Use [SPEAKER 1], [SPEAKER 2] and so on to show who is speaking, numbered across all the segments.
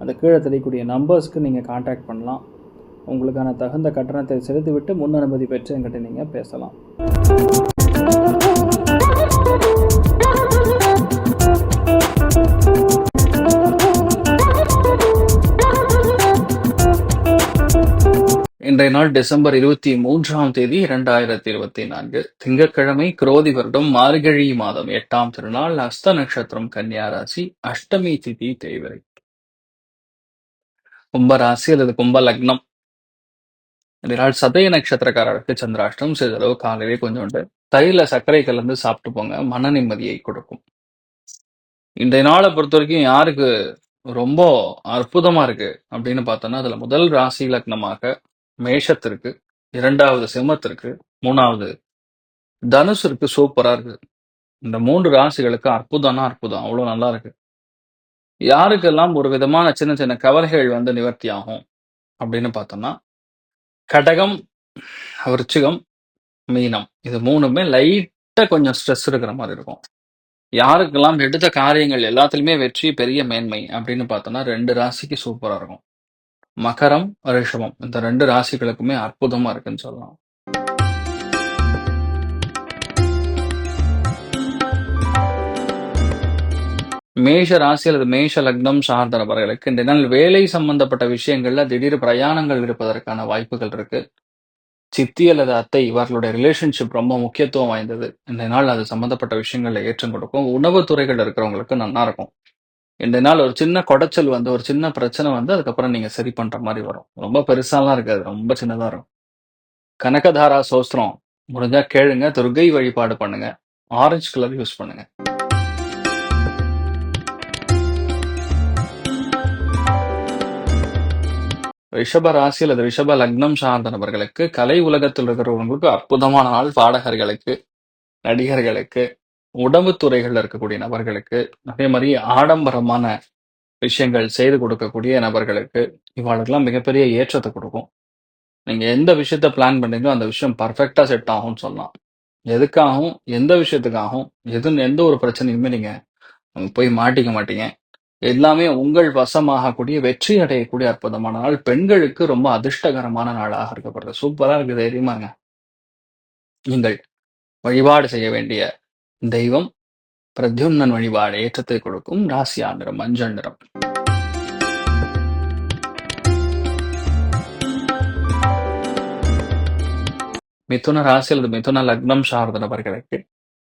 [SPEAKER 1] அந்த கீழே தெரியக்கூடிய நம்பர்ஸ்க்கு நீங்கள் காண்டாக்ட் பண்ணலாம். உங்களுக்கான தகுந்த கட்டணத்தை செலுத்திவிட்டு முன் அனுமதி பெற்று என்கிட்ட நீங்கள் பேசலாம். இன்றைய நாள் டிசம்பர் இருபத்தி மூன்றாம் தேதி இரண்டாயிரத்தி இருபத்தி நான்கு. திங்கட்கிழமை குரோதி வருடம் மார்கழி மாதம் எட்டாம் திருநாள் அஸ்த நட்சத்திரம் கன்னியாராசி அஷ்டமி திதி தேய்வரை கும்ப ராசி அல்லது கும்ப லக்னம். இதனால் சதய நட்சத்திரக்காரருக்கு சந்திராஷ்டம் சிறிதளவு காலையிலே கொஞ்சோண்டு தயிரில சர்க்கரை கலந்து சாப்பிட்டு போங்க மன நிம்மதியை கொடுக்கும். இன்றைய நாளை பொறுத்த வரைக்கும் யாருக்கு ரொம்ப அற்புதமா இருக்கு அப்படின்னு பார்த்தோம்னா அதுல முதல் ராசி லக்னமாக மேஷத்திற்கு இரண்டாவது சிம்மத்திற்கு மூணாவது தனுசுக்கு சூப்பரா இருக்கு. இந்த மூன்று ராசிகளுக்கு அற்புதம்னா அற்புதம். அவ்வளவு நல்லா இருக்கு. யாருக்கெல்லாம் ஒரு விதமான சின்ன சின்ன கவலைகள் வந்து நிவர்த்தி ஆகும் அப்படின்னு பார்த்தோம்னா கடகம் விருச்சிகம் மீனம் இது மூணுமே லைட்டா கொஞ்சம் ஸ்ட்ரெஸ் இருக்கிற மாதிரி இருக்கும். யாருக்கெல்லாம் எடுத்த காரியங்கள் எல்லாத்துலயுமே வெற்றி பெரிய மேன்மை அப்படின்னு பார்த்தோம்னா ரெண்டு ராசிக்கு சூப்பரா இருக்கும். மகரம் ரிஷபம் இந்த ரெண்டு ராசிகளுக்குமே அற்புதமா இருக்குன்னு சொல்லலாம். மேஷ ராசி அல்லது மேஷ லக்னம் சார்ந்த நபர்களுக்கு இந்த நாள் வேலை சம்பந்தப்பட்ட விஷயங்கள்ல திடீர் பிரயாணங்கள் இருப்பதற்கான வாய்ப்புகள் இருக்கு. சித்தி அல்லது அத்தை இவர்களுடைய ரிலேஷன்ஷிப் ரொம்ப முக்கியத்துவம் வாய்ந்தது. இந்த நாள் அது சம்பந்தப்பட்ட விஷயங்கள்ல ஏற்றம் கொடுக்கும். உணவு துறைகள் இருக்கிறவங்களுக்கு நல்லா இருக்கும். இந்த நாள் ஒரு சின்ன குடைச்சல் வந்து ஒரு சின்ன பிரச்சனை வந்து அதுக்கப்புறம் நீங்க சரி பண்ற மாதிரி வரும். ரொம்ப பெருசாலாம் இருக்காது ரொம்ப சின்னதா இருக்கும். கனகதாரா சோஸ்திரம். முடிஞ்சா கேளுங்க துர்கை வழிபாடு பண்ணுங்க. ஆரஞ்சு கலர் யூஸ் பண்ணுங்க. ரிஷப ராசி அல்லது ரிஷப லக்னம் சார்ந்த நபர்களுக்கு கலை உலகத்தில் இருக்கிறவங்களுக்கு அற்புதமான நாள் பாடகர்களுக்கு நடிகர்களுக்கு உடம்பு துறைகளில் இருக்கக்கூடிய நபர்களுக்கு அதே மாதிரி ஆடம்பரமான விஷயங்கள் செய்து கொடுக்கக்கூடிய நபர்களுக்கு இவாளுக்கெல்லாம் மிகப்பெரிய ஏற்றத்தை கொடுக்கும். நீங்கள் எந்த விஷயத்த பிளான் பண்ணீங்களோ அந்த விஷயம் பர்ஃபெக்டாக செட் ஆகும்னு சொல்லலாம். எதுக்காகவும் எந்த விஷயத்துக்காகவும் எது எந்த ஒரு பிரச்சனையுமே நீங்கள் போய் மாட்டிக்க மாட்டீங்க. எல்லாமே உங்கள் வசமாகக்கூடிய வெற்றி அடையக்கூடிய அற்புதமான நாள். பெண்களுக்கு ரொம்ப அதிர்ஷ்டகரமான நாளாக இருக்கப்படுறது சூப்பரா இருக்கு தைரியமாங்க. நீங்கள் வழிபாடு செய்ய வேண்டிய தெய்வம் பிரத்யுன்னன் வழிபாடு ஏற்றத்தை கொடுக்கும் ராசியா நிறம் மஞ்சள் நிறம். மிதுன ராசி அல்லது மிதுன லக்னம் சார்ந்த நபர்களுக்கு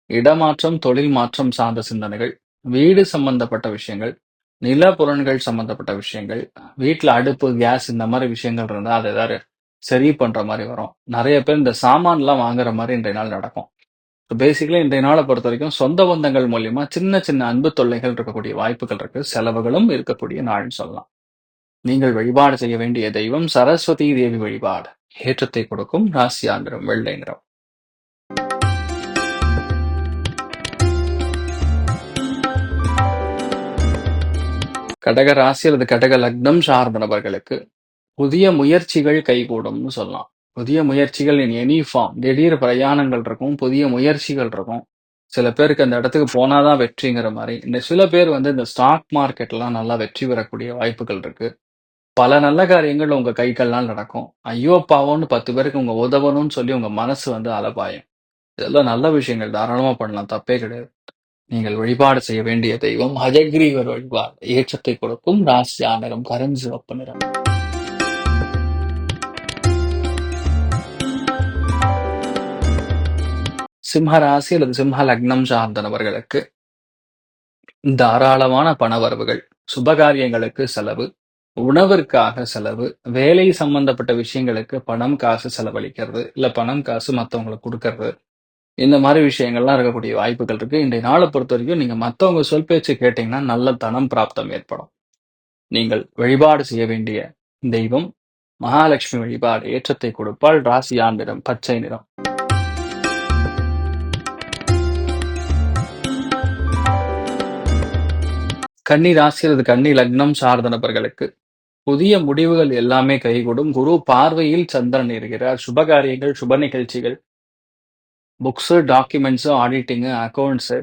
[SPEAKER 1] இடமாற்றம் தொழில் மாற்றம் சார்ந்த சிந்தனைகள் வீடு சம்பந்தப்பட்ட விஷயங்கள் நில சம்பந்தப்பட்ட விஷயங்கள் வீட்டுல அடுப்பு கேஸ் இந்த மாதிரி விஷயங்கள் இருந்தா அதை ஏதாவது சரி பண்ற மாதிரி வரும். நிறைய பேர் இந்த சாமான்லாம் வாங்குற மாதிரி இன்றைய நாள் நடக்கும். பேசிக்கலி இன்றைய நாளை பொறுத்த வரைக்கும் சொந்த பந்தங்கள் மூலியமா சின்ன சின்ன அன்பு தொல்லைகள் இருக்கக்கூடிய வாய்ப்புகள் இருக்கு. செலவுகளும் இருக்கக்கூடிய நாள்னு சொல்லலாம். நீங்கள் வழிபாடு செய்ய வேண்டிய தெய்வம் சரஸ்வதி தேவி வழிபாடு. ஏற்றத்தை கொடுக்கும் ராசியா நிறம் வெள்ளை நிறம். கடக ராசி அல்லது கடக லக்னம் சார்ந்த நபர்களுக்கு புதிய முயற்சிகள் கைகூடும்னு சொல்லலாம். புதிய முயற்சிகள் இன் எனி ஃபார்ம் திடீர் பிரயாணங்கள் இருக்கும் புதிய முயற்சிகள் இருக்கும். சில பேருக்கு அந்த இடத்துக்கு போனாதான் வெற்றிங்கிற மாதிரி. இந்த சில பேர் வந்து இந்த ஸ்டாக் மார்க்கெட்லாம் நல்லா வெற்றி பெறக்கூடிய வாய்ப்புகள் இருக்கு. பல நல்ல காரியங்கள் உங்க கைகள்லாம் நடக்கும். ஐயோ பாவோன்னு பத்து பேருக்கு உங்க உதவணும்னு சொல்லி உங்க மனசு வந்து அலபாயம். இதெல்லாம் நல்ல விஷயங்கள். தாராளமா பண்ணலாம். தப்பே கிடையாது. நீங்கள் வழிபாடு செய்ய வேண்டிய தெய்வம் அஜகிரீவர் வழிபாடு. ஏற்றத்தை கொடுக்கும் ராசி கரன் கருஞ்சிவப்பு நிறம். சிம்ம ராசி அல்லது சிம்ம லக்னம் சார்ந்தவர்களுக்கு தாராளமான பணவரவுகள் சுபகாரியங்களுக்கு செலவு உணவிற்காக செலவு வேலை சம்பந்தப்பட்ட விஷயங்களுக்கு பணம் காசு செலவழிக்கிறது இல்ல பணம் காசு மத்தவங்களுக்கு கொடுக்கறது. இந்த மாதிரி விஷயங்கள்லாம் இருக்கக்கூடிய வாய்ப்புகள் இருக்கு. இன்றைய நாளை பொறுத்த வரைக்கும் நீங்க மத்தவங்க சொல் பேச்சு கேட்டீங்கன்னா நல்ல தனம் பிராப்தம் ஏற்படும். நீங்கள் வழிபாடு செய்ய வேண்டிய தெய்வம் மகாலட்சுமி வழிபாடு ஏற்றத்தை கொடுப்பால் ராசியான் நிறம் பச்சை நிறம். கன்னி ராசி அல்லது கன்னி லக்னம் சார்ந்த நபர்களுக்கு புதிய முடிவுகள் எல்லாமே கைகூடும். குரு பார்வையில் சந்திரன் இருக்கிறார். சுபகாரியங்கள் சுப நிகழ்ச்சிகள் புக்ஸு டாக்குமெண்ட்ஸு ஆடிட்டிங்கு அக்கௌண்ட்ஸு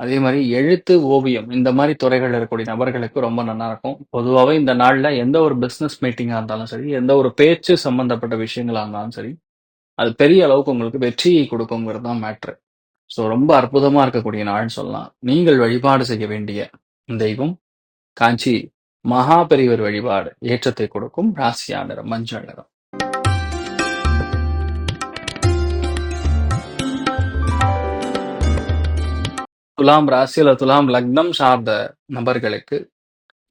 [SPEAKER 1] அதே மாதிரி எழுத்து ஓவியம் இந்த மாதிரி துறைகள் இருக்கக்கூடிய நபர்களுக்கு ரொம்ப நல்லா இருக்கும் பொதுவாகவே இந்த நாளில் எந்த ஒரு பிஸ்னஸ் மீட்டிங்காக இருந்தாலும் சரி எந்த ஒரு பேச்சு சம்பந்தப்பட்ட விஷயங்களா இருந்தாலும் சரி அது பெரிய அளவுக்கு உங்களுக்கு வெற்றியை கொடுக்குங்கிறது தான் மேட்ரு ஸோ ரொம்ப அற்புதமா இருக்கக்கூடிய நாள்னு சொல்லலாம். நீங்கள் வழிபாடு செய்ய வேண்டிய தெய்வம் காஞ்சி மகா பெரியவர் வழிபாடு ஏற்றத்தை கொடுக்கும். ராசியா நிறம் மஞ்சள் நிறம். துலாம் ராசியில துலாம் லக்னம் சார்ந்த நபர்களுக்கு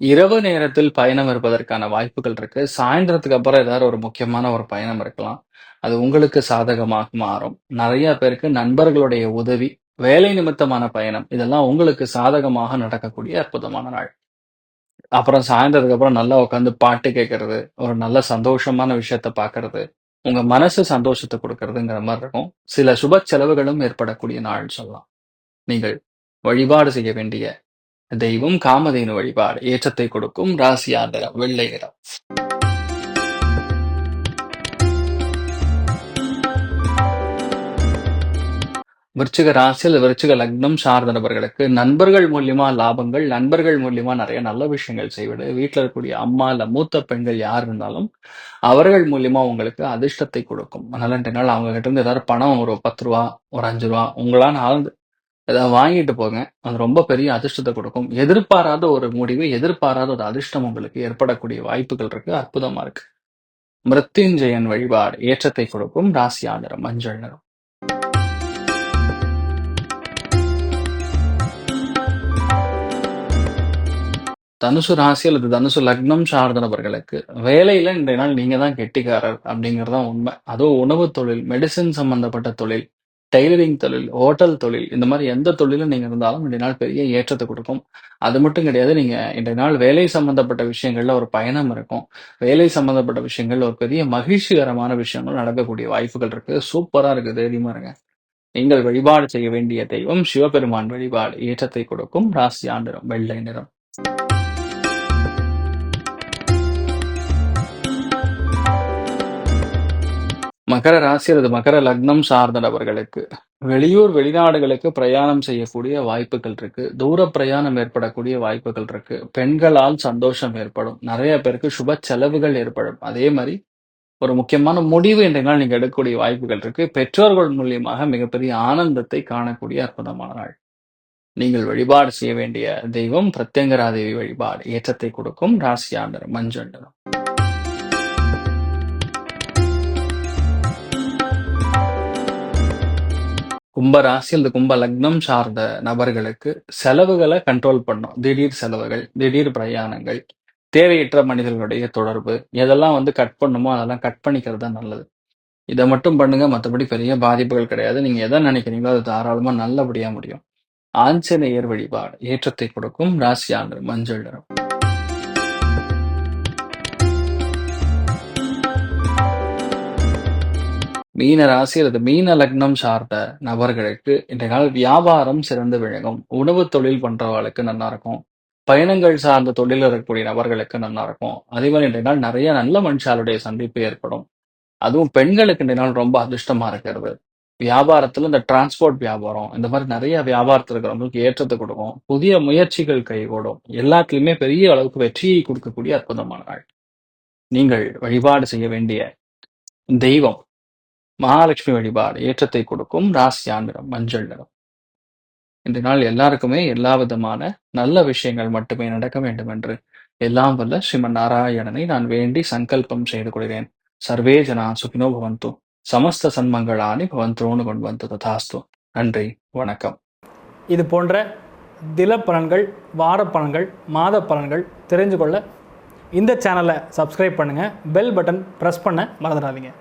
[SPEAKER 1] இரவு நேரத்தில் பயணம் இருப்பதற்கான வாய்ப்புகள் இருக்கு. சாயந்தரத்துக்கு அப்புறம் ஏதாவது ஒரு முக்கியமான ஒரு பயணம் இருக்கலாம். அது உங்களுக்கு சாதகமாக மாறும். நிறைய பேருக்கு நண்பர்களுடைய உதவி வேலை நிமித்தமான பயணம் இதெல்லாம் உங்களுக்கு சாதகமாக நடக்கக்கூடிய அற்புதமான நாள். அப்புறம் சாயந்தரத்துக்கு அப்புறம் நல்லா உட்காந்து பாட்டு கேட்கறது ஒரு நல்ல சந்தோஷமான விஷயத்த பாக்குறது உங்க மனசு சந்தோஷத்தை கொடுக்கறதுங்கிற மாதிரி இருக்கும். சில சுப செலவுகளும் ஏற்படக்கூடிய நாள் சொல்லலாம். நீங்கள் வழிபாடு செய்ய வேண்டிய தெய்வம் காமதேனு வழிபாடு. ஏற்றத்தை கொடுக்கும் ராசியார் நிறம் வெள்ளை நிறம். விருச்சிக ராசியில் விருச்சிக லக்னம் சார்ந்த நபர்களுக்கு நண்பர்கள் மூலியமா லாபங்கள் நண்பர்கள் மூலியமா நிறைய நல்ல விஷயங்கள் செய்வது. வீட்டில் இருக்கக்கூடிய அம்மா இல்ல மூத்த பெண்கள் யார் இருந்தாலும் அவர்கள் மூலியமா உங்களுக்கு அதிர்ஷ்டத்தை கொடுக்கும். அதனால ரெண்டு நாள் அவங்க கிட்ட இருந்து ஏதாவது பணம் ஒரு பத்து ரூபா ஒரு அஞ்சு ரூபா உங்களால் ஆழ்ந்து ஏதாவது வாங்கிட்டு போங்க. அது ரொம்ப பெரிய அதிர்ஷ்டத்தை கொடுக்கும். எதிர்பாராத ஒரு முடிவு எதிர்பாராத ஒரு அதிர்ஷ்டம் உங்களுக்கு ஏற்படக்கூடிய வாய்ப்புகள் இருக்கு. அற்புதமா இருக்கு. மிருத்யுஞ்சயன் வழிபாடு ஏற்றத்தை கொடுக்கும். ராசி ஆதரம் மஞ்சள் நிறம். தனுசு ராசி அல்லது தனுசு லக்னம் சார்ந்த நபர்களுக்கு வேலையில இன்றைய நாள் நீங்க தான் கெட்டிக்காரர் அப்படிங்கிறதான் உண்மை. அதுவும் உணவு தொழில் மெடிசின் சம்பந்தப்பட்ட தொழில் டெய்லரிங் தொழில் ஹோட்டல் தொழில் இந்த மாதிரி எந்த தொழிலும் நீங்க இருந்தாலும் இன்றைய நாள் பெரிய ஏற்றத்தை கொடுக்கும். அது மட்டும் கிடையாது நீங்க இன்றைய நாள் வேலை சம்பந்தப்பட்ட விஷயங்கள்ல ஒரு பயணம் இருக்கும். வேலை சம்பந்தப்பட்ட விஷயங்கள் ஒரு பெரிய மகிழ்ச்சிகரமான விஷயங்கள் நடக்கக்கூடிய வாய்ப்புகள் இருக்கு. சூப்பரா இருக்கு தைரியமா இருங்க நீங்கள் வழிபாடு செய்ய வேண்டிய தெய்வம் சிவபெருமான் வழிபாடு ஏற்றத்தை கொடுக்கும். ராசி ஆண்டிரம் வெள்ளை நிறம். மகர ராசி அல்லது மகர லக்னம் சார்ந்த நபர்களுக்கு வெளியூர் வெளிநாடுகளுக்கு பிரயாணம் செய்யக்கூடிய வாய்ப்புகள் இருக்கு. தூர பிரயாணம் ஏற்படக்கூடிய வாய்ப்புகள் இருக்கு. பெண்களால் சந்தோஷம் ஏற்படும். நிறைய பேருக்கு சுப செலவுகள் ஏற்படும். அதே மாதிரி ஒரு முக்கியமான முடிவு என்ற நாள் நீங்க எடுக்கக்கூடிய வாய்ப்புகள் இருக்கு. பெற்றோர்கள் மூலியமாக மிகப்பெரிய ஆனந்தத்தை காணக்கூடிய அற்புதமான நாள். நீங்கள் வழிபாடு செய்ய வேண்டிய தெய்வம் பிரத்யங்கராதேவி வழிபாடு. ஏற்றத்தை கொடுக்கும் ராசியாண்டர் மஞ்சண்டரும் கும்ப ராசி அல்லது கும்ப லக்னம் சார்ந்த நபர்களுக்கு செலவுகளை கண்ட்ரோல் பண்ணும். திடீர் செலவுகள் திடீர் பிரயாணங்கள் தேவையற்ற மனிதர்களுடைய தொடர்பு எதெல்லாம் வந்து கட் பண்ணுமோ அதெல்லாம் கட் பண்ணிக்கிறது தான் நல்லது. இதை மட்டும் பண்ணுங்க மற்றபடி பெரிய பாதிப்புகள் கிடையாது. நீங்க எதை நினைக்கிறீங்களோ அது தாராளமா நல்லபடியா முடியும். ஆஞ்சநேயர் வழிபாடு ஏற்றத்தை கொடுக்கும் ராசியாண்டு மஞ்சள் நிறம். மீன ராசி அல்லது மீன லக்னம் சார்ந்த நபர்களுக்கு இன்றைய நாள் வியாபாரம் சிறந்து விளங்கும். உணவு தொழில் பண்றவர்களுக்கு நல்லா இருக்கும். பயணங்கள் சார்ந்த தொழில் இருக்கக்கூடிய நபர்களுக்கு நல்லா இருக்கும். அதே மாதிரி இன்றைய நாள் நிறைய நல்ல மனுஷாளுடைய சந்திப்பு ஏற்படும். அதுவும் பெண்களுக்கு இன்றைய நாள் ரொம்ப அதிர்ஷ்டமா இருக்கிறது. வியாபாரத்துல இந்த டிரான்ஸ்போர்ட் வியாபாரம் இந்த மாதிரி நிறைய வியாபாரத்தில் இருக்கிறவங்களுக்கு ஏற்றத்தை கொடுக்கும். புதிய முயற்சிகள் கைகூடும். எல்லாத்துலயுமே பெரிய அளவுக்கு வெற்றியை கொடுக்கக்கூடிய அற்புதமான நாள். நீங்கள் வழிபாடு செய்ய வேண்டிய தெய்வம் மகாலட்சுமி வழிபாடு ஏற்றத்தை கொடுக்கும் ராசியான் நிறம் மஞ்சள் நிறம். இந்த நாள் எல்லாருக்குமே எல்லா விதமான நல்ல விஷயங்கள் மட்டுமே நடக்க வேண்டும் என்று எல்லாம் வல்ல ஸ்ரீமன் நாராயணனை நான் வேண்டி சங்கல்பம் செய்து கொள்கிறேன். சர்வே ஜனா சுகினோ பவந்து. சமஸ்த சன்மங்களானி பவந்தோனு கொண்டு ததாஸ்து. நன்றி வணக்கம்.
[SPEAKER 2] இது போன்ற தில பலன்கள் வார பலன்கள் மாத பலன்கள் தெரிஞ்சு கொள்ள இந்த சேனலை சப்ஸ்கிரைப் பண்ணுங்கள் பெல் பட்டன் ப்ரெஸ் பண்ண மறந்துடாதீங்க.